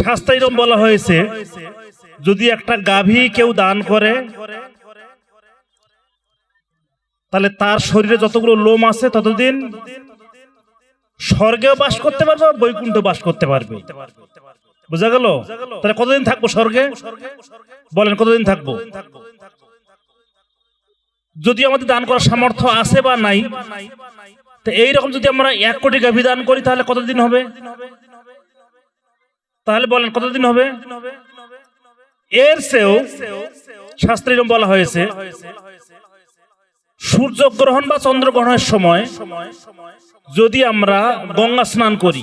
শাস্ত্রে এরকম বলা হয়েছে, যদি একটা গাভী কেউ দান করে, তাহলে তার শরীরে যতগুলো লোম আছে ততদিন স্বর্গেও বাস করতে পারবে বৈকুণ্ঠ বাস করতে পারবে। বুঝা গেল? তাহলে কতদিন থাকব স্বর্গে? বলেন, কতদিন থাকব? যদি আমাদের দান করার সামর্থ্য আছে বা নাই, তো এইরকম যদি আমরা এক কোটি গাভী দান করি, তাহলে কতদিন হবে? তাহলে বলেন কতদিন হবে? এর চেয়েও শাস্ত্রে বলা হয়েছে, সূর্যগ্রহণ বা চন্দ্রগ্রহণের সময় যদি আমরা গঙ্গা স্নান করি,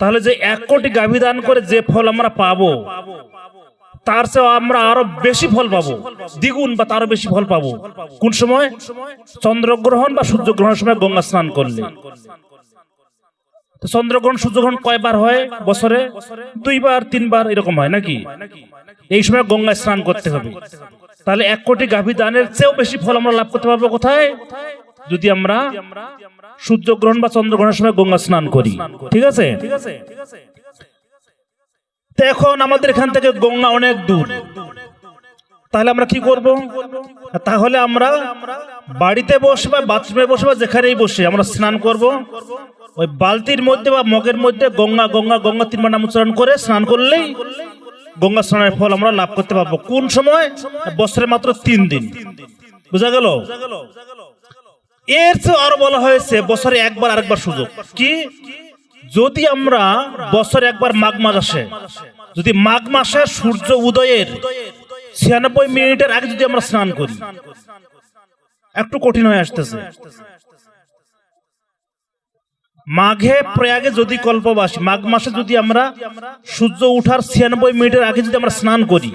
তাহলে যে এক কোটি গাভী দান করে যে ফল আমরা পাবো, তার চেয়েও আমরা আরও বেশি ফল পাবো, দ্বিগুণ বা তারও বেশি ফল পাবো। কোন সময়? চন্দ্রগ্রহণ বা সূর্যগ্রহণের সময় গঙ্গা স্নান করলে। তো চন্দ্রগ্রহণ, সূর্যগ্রহণ কয়বার হয় বছরে? দুইবার, তিনবার এরকম হয় নাকি? এই সময় গঙ্গায় স্নান করতে হবে। তাহলে এক কোটি গাভী দানের চেয়েও বেশি ফল আমরা লাভ করতে পারব কোথায়? যদি আমরা সূর্যগ্রহণ বা চন্দ্রগ্রহণের সময় গঙ্গা স্নান করি। ঠিক আছে? এখন আমাদের এখান থেকে গঙ্গা অনেক দূর। তাহলে আমরা কি করব? তাহলে আমরা বাড়িতে বসে বা বাথরুমে বসে বা যেখানেই বসে আমরা স্নান করব। ওই বালতির মধ্যে বা মগের মধ্যে গঙ্গা গঙ্গা গঙ্গা তিনবার নাম উচ্চারণ করে স্নান করলেই গঙ্গা স্নানের ফল আমরা লাভ করতে পারব। কোন সময়? বছরে মাত্র তিন দিন। বুঝা গেল? এর চেয়ে আরও বলা হয়েছে, বছরে একবার, আরেকবার সুযোগ। কি? যদি আমরা বছরে একবার মাঘ মাস আসে, যদি মাঘ মাসে সূর্য উদয়ের ছিয়ানব্বই মিনিটের আগে যদি আমরা স্নান করি, একটু কঠিন হয়ে আসতেছে। মাঘে প্রয়াগে যদি কল্পবাসী, মাঘ মাসে যদি আমরা সূর্য উঠার ছিয়ানব্বই মিনিটের আগে যদি আমরা স্নান করি,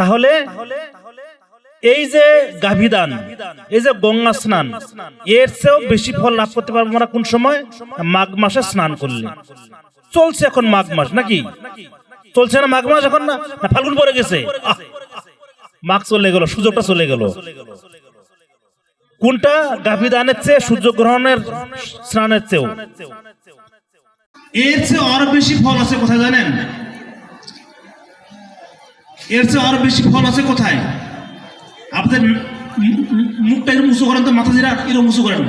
তাহলে এই যে গাভিদান, এই যে গঙ্গা স্নান, এর চেয়েও বেশি ফল লাভ করতে পারব আমরা কোন সময়? মাঘ মাসে স্নান করলে। চলছে এখন মাঘ মাস, নাকি? চলছে না মাঘ মাস এখন না? ফাল্গুন পরে গেছে। মাঘ চলে গেল সুযোগটা চলে গেল। কোনটা গাভিদানের চেয়ে সূর্যগ্রহণের স্নানের চেয়েও? এর চেয়ে আরও বেশি ফল আছে কোথায় জানেন? এর চেয়ে আরও বেশি ফল আছে কোথায়? আপনাদের মুখটা এরকম উঁচু করেন তো, মাথা জিরা এরকম উঁচু করেন।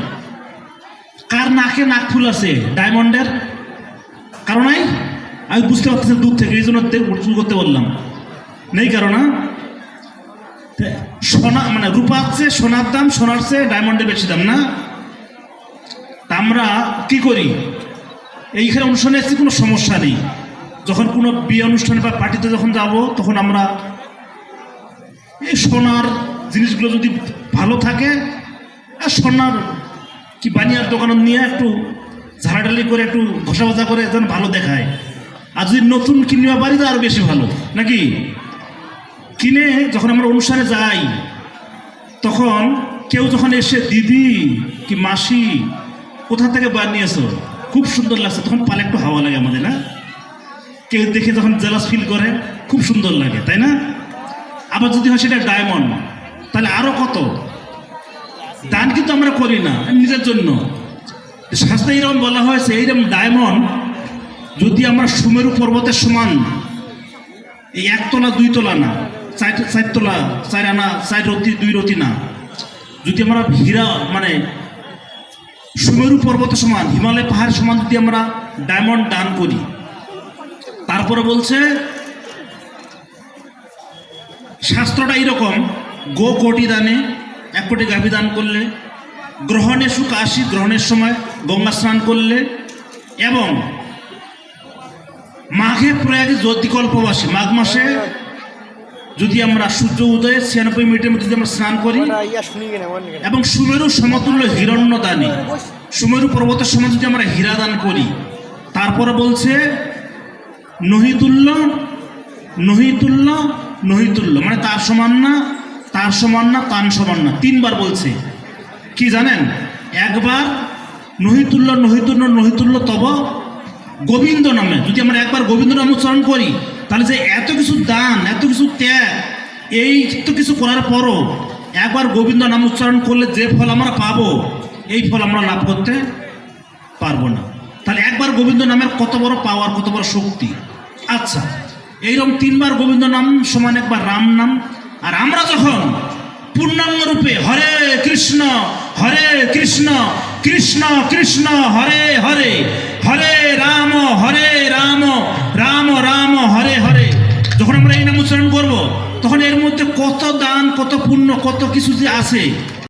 কার নাকে নাক ফুল আছে? ডায়মন্ডের? কারণ নাই? আমি বুঝতে পারতেছি দূর থেকে, এই জন্য করতে বললাম। নেই কারণ সোনা মানে রূপার চেয়ে সোনার দাম, সোনার চেয়ে ডায়মন্ডের বেশি দাম, না? আমরা কি করি? এইখানে অনুষ্ঠানে এসেছি কোনো সমস্যা নেই। যখন কোনো বিয়ে অনুষ্ঠানে বা পার্টিতে যখন যাব, তখন আমরা এই সোনার জিনিসগুলো যদি ভালো থাকে, আর সোনার কি বানিয়ার দোকান নিয়ে একটু ঝাড়াডালি করে একটু ঘষা করে যেন ভালো দেখায়। আর যদি নতুন কিনবা পারি তো আরও বেশি ভালো, নাকি? কিনে যখন আমরা অনুষ্ঠানে যাই, তখন কেউ যখন এসে, দিদি কি মাসি, কোথা থেকে বানিয়েছো খুব সুন্দর লাগছে। তখন পালে একটু হাওয়া লাগে আমাদের, না? কেউ দেখে যখন জেলাস ফিল করে, খুব সুন্দর লাগে, তাই না? আবার যদি হয় সেটা ডায়মন্ড তাহলে আরও কত? দান কিন্তু আমরা করি না, নিজের জন্য। শাস্ত্রে এইরকম বলা হয়েছে, এইরকম ডায়মন্ড যদি আমরা সুমেরু পর্বতের সমান, এই একতলা দুই তলা না চার তলা আনা চার রতি, দুই রতি না। যদি আমরা হীরা মানে সুমেরু পর্বত সমান, হিমালয় পাহাড় সমান যদি আমরা ডায়মন্ড দান করি, তারপরে বলছে, শাস্ত্রটা এইরকম, গো কোটি দানে, এক কোটি গাভী দান করলে, গ্রহণে সুখ আসি, গ্রহণের সময় গঙ্গা স্নান করলে, এবং মাঘে প্রয়াগে জ্যোতিকল্পবাসী, মাঘ মাসে যদি আমরা সূর্য উদয়ে ছিয়ানব্বই মিনিটের মধ্যে যদি আমরা স্নান করি এবং সুমেরু সমতুল্য হিরণ্য দানে সুমেরু পর্বতের সময় যদি আমরা হীরা দান করি তারপরে বলছে নহিতুল্য নহিতুল্য নহিতুল্য মানে তার সমান না তার সমান না তান সমান না। তিনবার বলছে। কি জানেন? একবার নহিতুল্য নহিতুল্য নহিতুল্য তব গোবিন্দ নামে। যদি আমরা একবার গোবিন্দ নাম উচ্চারণ করি তাহলে যে এত কিছু দান, এত কিছু ত্যাগ, এই তো কিছু করার পরও একবার গোবিন্দ নাম উচ্চারণ করলে যে ফল আমরা পাবো, এই ফল আমরা লাভ করতে পারব না। তাহলে একবার গোবিন্দ নামের কত বড় পাওয়ার কত বড় শক্তি। আচ্ছা এইরকম তিনবার গোবিন্দ নাম, সমান একবার রাম নাম, আর আমরা যখন পূর্ণাঙ্গ রূপে হরে কৃষ্ণ হরে কৃষ্ণ কৃষ্ণ কৃষ্ণ, হরে হরে হরে রাম হরে রাম রাম রাম হরে হরে যখন করব করব তখন এর মধ্যে কত দান কত পুণ্য কত কিছু যে আছে।